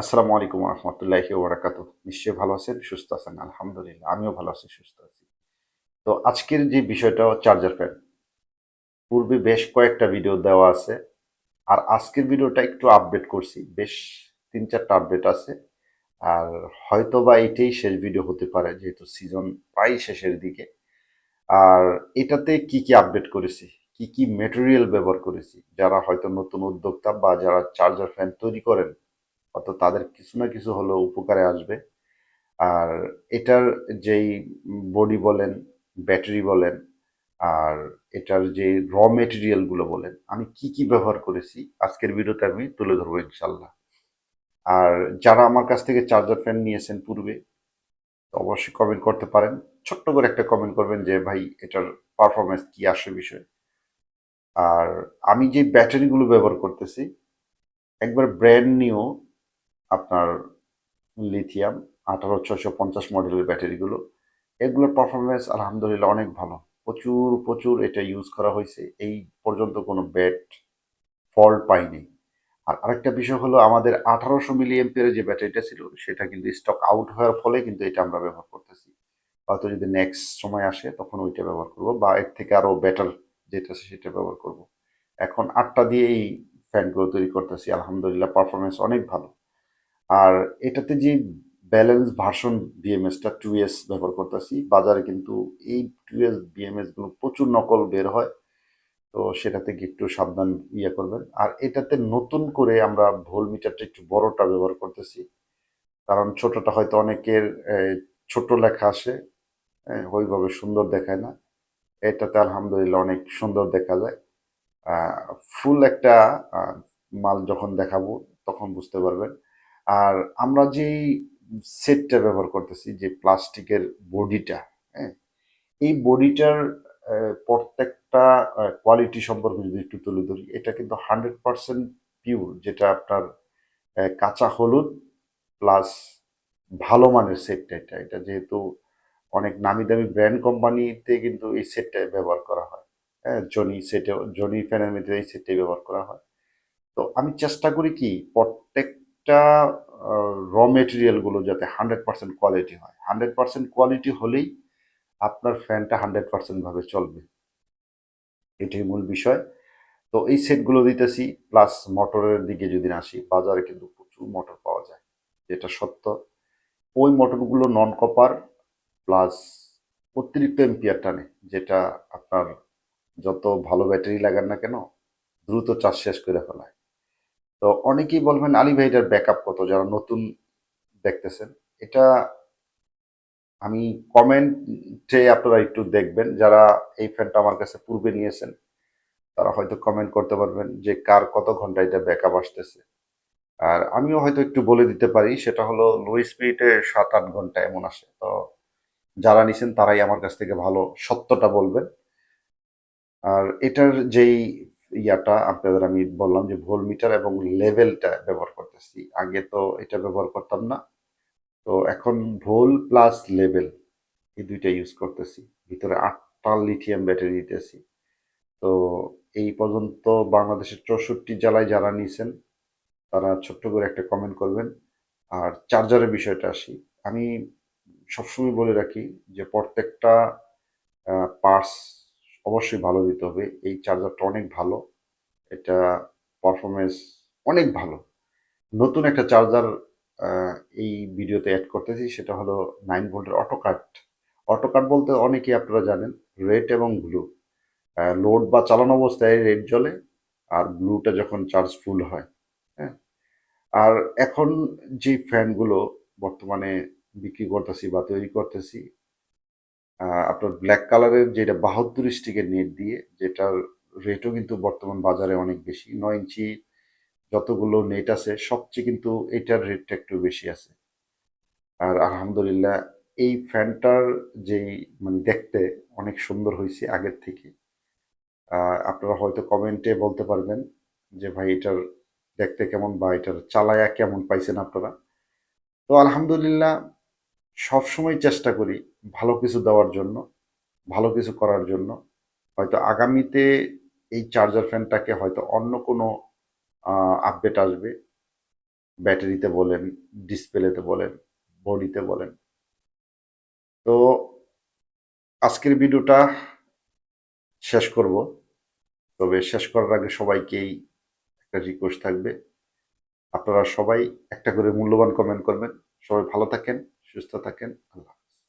আসসালামু আলাইকুম রহমতুল্লাহি ওবরাকাতু নিশ্চয়ই ভালো আছেন? সুস্থ আছেন? আলহামদুলিল্লাহ, আমিও ভালো আছি, সুস্থ আছি। তো আজকের যে বিষয়টা চার্জার ফ্যান পূর্বে বেশ কয়েকটা ভিডিও দেওয়া আছে। আর আজকের ভিডিওটা একটু আপডেট করছি। বেশ তিন চারটা আপডেট আছে। আর হয়তো বা এটাই শেষ ভিডিও হতে পারে, যেহেতু সিজন প্রায় শেষের দিকে। আর এটাতে কি কি আপডেট করেছি? কি কি মেটেরিয়াল ব্যবহার করেছি? যারা হয়তো নতুন উদ্যোক্তা বা যারা চার্জার ফ্যান তৈরি করেন অত তাদের কিছু না কিছু হলেও উপকারে আসবে। আর এটার যেই বডি বলেন, ব্যাটারি বলেন, আর এটার যে র মেটেরিয়ালগুলো বলেন, আমি কি কি ব্যবহার করেছি আজকের ভিডিওতে আমি তুলে ধরবো ইনশাল্লাহ আর যারা আমার কাছ থেকে চার্জার ফ্যান নিয়েছেন পূর্বে, অবশ্যই কমেন্ট করতে পারেন। ছোট্ট করে একটা কমেন্ট করবেন যে, ভাই, এটার পারফরমেন্স কি আসে বিষয়? আর আমি যে ব্যাটারিগুলো ব্যবহার করতেছি, একবার ব্র্যান্ড নিউ আপনার লিথিয়াম আঠারো ছশো পঞ্চাশ মডেলের ব্যাটারিগুলো। এগুলোর পারফরমেন্স আলহামদুলিল্লাহ অনেক ভালো। প্রচুর প্রচুর এটা ইউজ করা হয়েছে। এই পর্যন্ত কোনো ব্যাট ফল্ট পাইনি। আর আরেকটা বিষয় হলো আমাদের আঠারোশো মিলি এম্পিয়ারের যে ব্যাটারিটা ছিল, সেটা কিন্তু স্টক আউট হওয়ার ফলে কিন্তু এটা আমরা ব্যবহার করতেছি। হয়তো যদি নেক্সট সময় আসে, তখন ওইটা ব্যবহার করব বা এর থেকে আরও বেটার যেটা আছে সেটা ব্যবহার করব। এখন আটটা দিয়ে এই ফ্যানগুলো তৈরি করতেছি। আলহামদুলিল্লাহ পারফরমেন্স অনেক ভালো। আর এটাতে যে ব্যালেন্স ভার্সন বিএমএসটা টু এস ব্যবহার করতেছি, বাজারে কিন্তু এই টু এস বিএমএসগুলো প্রচুর নকল বের হয়, তো সেটা থেকে একটু সাবধান ইয়ে করবেন। আর এটাতে নতুন করে আমরা ভোল মিটারটা একটু বড়টা ব্যবহার করতেছি, কারণ ছোটটা হয়তো অনেকের ছোট লেখা আসে ওইভাবে সুন্দর দেখায় না। এটাতে আলহামদুলিল্লাহ অনেক সুন্দর দেখা যায়। ফুল একটা মাল যখন দেখাবো তখন বুঝতে পারবেন। আর আমরা যেই সেটটা ব্যবহার করতেছি, যে প্লাস্টিকের বডিটা হ্যাঁ এই বডিটার প্রত্যেকটা কোয়ালিটি সম্পর্কে যদি একটু তুলে ধরি, এটা কিন্তু হান্ড্রেড পার্সেন্ট পিওর যেটা আপনার কাঁচা হলুদ প্লাস ভালো মানের সেটটা এটা। এটা যেহেতু অনেক নামি দামি ব্র্যান্ড কোম্পানিতে কিন্তু এই সেটটা ব্যবহার করা হয় হ্যাঁ জনি সেটে জনি ফ্যানের মধ্যে এই সেটটাই ব্যবহার করা হয়। তো আমি চেষ্টা করি কি প্রত্যেকটা র মেটেরিয়ালগুলো যাতে হান্ড্রেড পার্সেন্ট কোয়ালিটি হয়। হান্ড্রেড পার্সেন্ট কোয়ালিটি হলেই আপনার ফ্যানটা হান্ড্রেড পার্সেন্ট ভাবে চলবে। এটাই মূল বিষয়। তো এই সেটগুলো দিতেছি প্লাস মোটরের দিকে যদি আসি, বাজারে কিন্তু প্রচুর মোটর পাওয়া যায়, যেটা সত্য। ওই মোটরগুলো নন কপার প্লাস অতিরিক্ত এম্পিয়ার টানে, যেটা আপনার যত ভালো ব্যাটারি লাগান না কেন, দ্রুত চার্জ শেষ করে ফেলায়। তো অনেকেই বলবেন আলী ভাই এটার ব্যাকআপ কত, যারা নতুন দেখতেছেন। এটা আমি কমেন্টে আপনারা একটু দেখবেন, যারা এই ফ্যানটা আমার কাছে পূর্বে নিয়েছেন, তারা হয়তো কমেন্ট করতে পারবেন যে কার কত ঘণ্টা এটা ব্যাকআপ আসতেছে। আর আমিও হয়তো একটু বলে দিতে পারি, সেটা হলো লো স্পিডে সাত আট ঘণ্টা এমন আসে। তো যারা নিছেন তারাই আমার কাছ থেকে ভালো সত্যটা বলবেন। আর এটার যেই ইয়াটা আপনাদের আমি বললাম যে ভোল মিটার এবং লেভেলটা ব্যবহার করতেছি। আগে তো এটা ব্যবহার করতাম না। তো এখন ভোল প্লাস লেভেল এই দুইটা ইউজ করতেছি। ভিতরে আটটা লিথিয়াম ব্যাটারি দিতেছি। তো এই পর্যন্ত বাংলাদেশের চৌষট্টি জেলায় যারা নিয়েছেন তারা ছোট্ট করে একটা কমেন্ট করবেন। আর চার্জারের বিষয়টা আসি। আমি সবসময় বলে রাখি যে প্রত্যেকটা পার্টস অবশ্যই ভালো দিতে হবে। এই চার্জারটা অনেক ভালো। এটা পারফরমেন্স অনেক ভালো। নতুন একটা চার্জার এই ভিডিওতে অ্যাড করতেছি, সেটা হলো নাইন ভোল্টের অটোকাট অটোকাট বলতে অনেকেই আপনারা জানেন রেড এবং ব্লু লোড বা চালানো অবস্থায় রেড জ্বলে, আর ব্লুটা যখন চার্জ ফুল হয় হ্যাঁ? আর এখন যে ফ্যানগুলো বর্তমানে বিক্রি করতেছি বা তৈরি করতেছি আপনার ব্ল্যাক কালারের যেটা বাহাত্তর স্টিকের নেট দিয়ে, যেটার রেটও কিন্তু বর্তমান বাজারে অনেক বেশি, নয় ইঞ্চি যতগুলো নেট আছে, সবচেয়ে কিন্তু এটার রেটটা একটু বেশি আছে। আর আলহামদুলিল্লাহ, এই ফ্যানটার যেই মানে দেখতে অনেক সুন্দর হয়েছে আগের থেকে। আপনারা হয়তো কমেন্টে বলতে পারবেন যে, ভাই, এটার দেখতে কেমন বা এটার চালায়া কেমন পাইছেন আপনারা? তো আলহামদুলিল্লাহ সবসময় চেষ্টা করি ভালো কিছু দেওয়ার জন্য, ভালো কিছু করার জন্য। হয়তো আগামীতে এই চার্জার ফ্যানটাকে হয়তো অন্য কোনো আপডেট আসবে। ব্যাটারিতে বলেন ডিসপ্লেতে বলেন বডিতে বলেন। তো আজকের ভিডিওটা শেষ করব। তবে শেষ করার আগে সবাইকেই একটা রিকোয়েস্ট থাকবে। আপনারা সবাই একটা করে মূল্যবান কমেন্ট করবেন। সবাই ভালো থাকেন। সুস্থ থাকেন আল্লাহ।